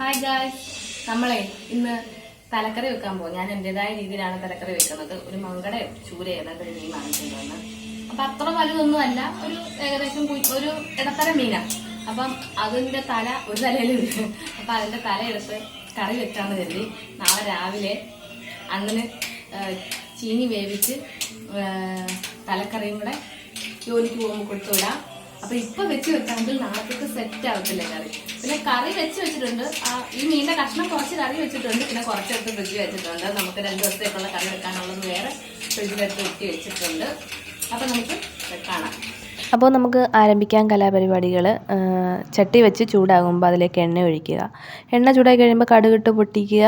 Hi guys നമ്മളെ ഇന്ന് തലക്കറി വെക്കാൻ പോകും ഞാൻ എന്റേതായ രീതിയിലാണ് തലക്കറി വെക്കുന്നത്. ഒരു മങ്കടയോ ചൂരയോ ഏതാണ്ട് ഒരു മീൻ അപ്പൊ അത്ര വലുതൊന്നും അല്ല ഒരു ഏകദേശം ഒരു ഇടത്തരം മീനാണ് അപ്പം അതിന്റെ തല ഒരു തലയിലുണ്ട്. അപ്പൊ അതിന്റെ തല എടുത്ത് കറി വെക്കാന്ന് കരുതി. നാളെ രാവിലെ അണ്ണന് ചീനി വേവിച്ച് തലക്കറിയും കൂടെ ജോലിക്ക് പോകുമ്പോൾ കൊടുത്തു വിടാം. അപ്പൊ ഇപ്പൊ വെച്ച് വെക്കാമെങ്കിൽ നാളത്തേക്ക് സെറ്റ് ആവത്തില്ല കറി. പിന്നെ കറി വെച്ച് വെച്ചിട്ടുണ്ട്. ഈ മീനിന്റെ കഷ്ണം കുറച്ച് കറി വെച്ചിട്ടുണ്ട്. പിന്നെ കുറച്ചെടുത്ത് ഫ്രിഡ്ജ് വെച്ചിട്ടുണ്ട്. നമുക്ക് രണ്ട് ദിവസത്തേക്കുള്ള കറി വെക്കാനുള്ളത് വേറെ ഫ്രിഡ്ജിലെടുത്ത് വെട്ടി വെച്ചിട്ടുണ്ട്. അപ്പൊ നമുക്ക് കാണാം. അപ്പോൾ നമുക്ക് ആരംഭിക്കാം കലാപരിപാടികൾ. ചട്ടി വെച്ച് ചൂടാകുമ്പോൾ അതിലേക്ക് എണ്ണ ഒഴിക്കുക. എണ്ണ ചൂടായി കഴിയുമ്പോൾ കടുകിട്ട് പൊട്ടിക്കുക.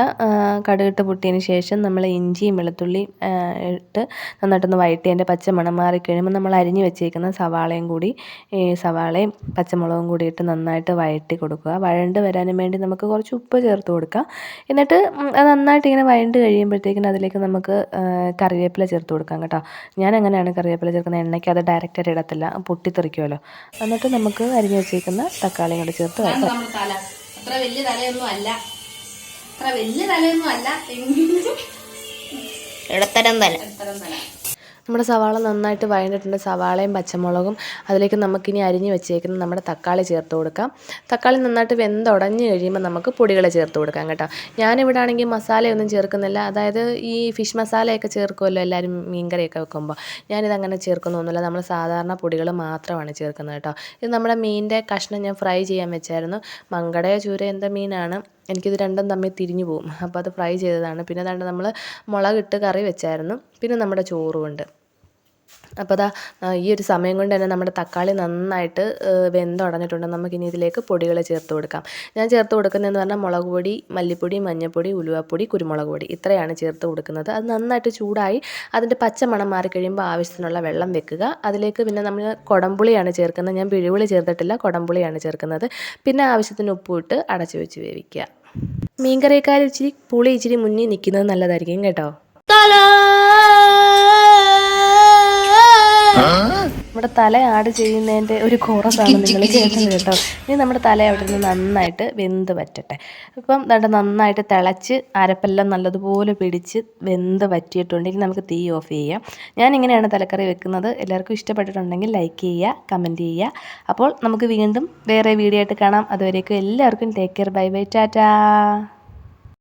കടുകിട്ട് പൊട്ടിയതിന് ശേഷം നമ്മൾ ഇഞ്ചിയും വെളുത്തുള്ളിയും ഇട്ട് നന്നായിട്ടൊന്ന് വഴറ്റി അതിന്റെ പച്ചമണം മാറിക്കഴിയുമ്പോൾ നമ്മൾ അരിഞ്ഞ് വെച്ചേക്കുന്ന സവാളയും കൂടി ഈ സവാളയും പച്ചമുളകും കൂടി ഇട്ട് നന്നായിട്ട് വഴറ്റി കൊടുക്കുക. വഴണ്ട് വരാനും വേണ്ടി നമുക്ക് കുറച്ച് ഉപ്പ് ചേർത്ത് കൊടുക്കുക എന്നിട്ട് അത് നന്നായിട്ട് ഇങ്ങനെ വഴണ്ട് കഴിയുമ്പോഴത്തേക്കിനും അതിലേക്ക് നമുക്ക് കറിവേപ്പില ചേർത്ത് കൊടുക്കാം കേട്ടോ. ഞാൻ അങ്ങനെയാണ് കറിവേപ്പില ചേർക്കുന്നത്. എണ്ണയ്ക്ക് അത് ഡയറക്റ്റായിട്ട് ഇടത്തില്ല. പൊട്ടിത്തെറിക്കുമല്ലോ. എന്നിട്ട് നമുക്ക് അരിഞ്ഞു വെച്ചേക്കുന്ന തക്കാളിയും കൂടി ചേർത്ത് വയ്ക്കാം അത്ര വലിയ തലയൊന്നും അല്ല. അത്ര വലിയ തലയൊന്നും അല്ല. എങ്കിലും ഇടത്തരം തല. ഇടത്തരം തല. നമ്മുടെ സവാള നന്നായിട്ട് വഴണ്ടിട്ടുണ്ട്. സവാളയും പച്ചമുളകും. അതിലേക്ക് നമുക്കിനി അരിഞ്ഞ് വെച്ചേക്കുന്ന നമ്മുടെ തക്കാളി ചേർത്ത് കൊടുക്കാം. തക്കാളി നന്നായിട്ട് വെന്തുടഞ്ഞ് കഴിയുമ്പോൾ നമുക്ക് പൊടികൾ ചേർത്ത് കൊടുക്കാം കേട്ടോ. ഞാനിവിടെ ആണെങ്കിൽ മസാലയൊന്നും ചേർക്കുന്നില്ല. അതായത് ഈ ഫിഷ് മസാലയൊക്കെ ചേർക്കുമല്ലോ എല്ലാവരും മീൻകറിയൊക്കെ വെക്കുമ്പോൾ. ഞാനിതങ്ങനെ ചേർക്കുന്നൊന്നുമില്ല നമ്മൾ സാധാരണ പൊടികൾ മാത്രമാണ് ചേർക്കുന്നത് കേട്ടോ. ഇത് നമ്മുടെ മീനിന്റെ കഷ്ണം ഞാൻ ഫ്രൈ ചെയ്യാൻ വെച്ചായിരുന്നു. മങ്കടയോ ചൂര എന്താ മീനാണ്. എനിക്കിത് രണ്ടും തമ്മിൽ തിരിഞ്ഞു പോകും. അപ്പോൾ അത് ഫ്രൈ ചെയ്തതാണ്. പിന്നെ അതാണ്ട് നമ്മൾ മുളകിട്ട് കറി വെച്ചായിരുന്നു. പിന്നെ നമ്മുടെ ചോറുമുണ്ട് അപ്പോൾ അതാ ഈ ഒരു സമയം കൊണ്ട് തന്നെ നമ്മുടെ തക്കാളി നന്നായിട്ട് വെന്ത് വെന്തുടഞ്ഞിട്ടുണ്ട്. നമുക്കിനി ഇതിലേക്ക് പൊടികൾ ചേർത്ത് കൊടുക്കാം. ഞാൻ ചേർത്ത് കൊടുക്കുന്നതെന്ന് പറഞ്ഞാൽ മുളക് പൊടി മല്ലിപ്പൊടി മഞ്ഞൾപ്പൊടി ഉലുവപ്പൊടി കുരുമുളക് പൊടി. ഇത്രയാണ് ചേർത്ത് കൊടുക്കുന്നത്. അത് നന്നായിട്ട് ചൂടായി അതിന്റെ പച്ചമണം മാറിക്കഴിയുമ്പോൾ ആവശ്യത്തിനുള്ള വെള്ളം വെക്കുക. അതിലേക്ക് പിന്നെ നമ്മൾ കുടംപുളിയാണ് ചേർക്കുന്നത്. ഞാൻ പിഴിവിളി ചേർത്തിട്ടില്ല കുടംപുളിയാണ് ചേർക്കുന്നത്. പിന്നെ ആവശ്യത്തിന് ഉപ്പ് ഇട്ട് അടച്ചു വെച്ച് വേവിക്കുക. മീൻകറിയേക്കാൾ ഇച്ചിരി പുളി ഇച്ചിരി മുന്നിൽ നിൽക്കുന്നത് നല്ലതായിരിക്കും കേട്ടോ. തല ആഡ് ചെയ്യുന്നതിന്റെ ഒരു കോറസാണ് നിങ്ങൾ കേട്ടത് കേട്ടോ. ഇനി നമ്മുടെ തല അവിടെ നിന്ന് നന്നായിട്ട് വെന്ത് പറ്റട്ടെ ഇപ്പം നമ്മുടെ നന്നായിട്ട് തിളച്ച് അരപ്പെല്ലാം നല്ലതുപോലെ പിടിച്ച് വെന്ത് പറ്റിയിട്ടുണ്ട് ഇനി നമുക്ക് തീ ഓഫ് ചെയ്യാം. ഞാൻ ഇങ്ങനെയാണ് തലക്കറി വെക്കുന്നത്. എല്ലാവർക്കും ഇഷ്ടപ്പെട്ടിട്ടുണ്ടെങ്കിൽ ലൈക്ക് ചെയ്യുക കമന്റ് ചെയ്യുക. അപ്പോൾ നമുക്ക് വീണ്ടും വേറെ വീഡിയോ ആയിട്ട് കാണാം. അതുവരേക്കും എല്ലാവർക്കും take care bye bye tata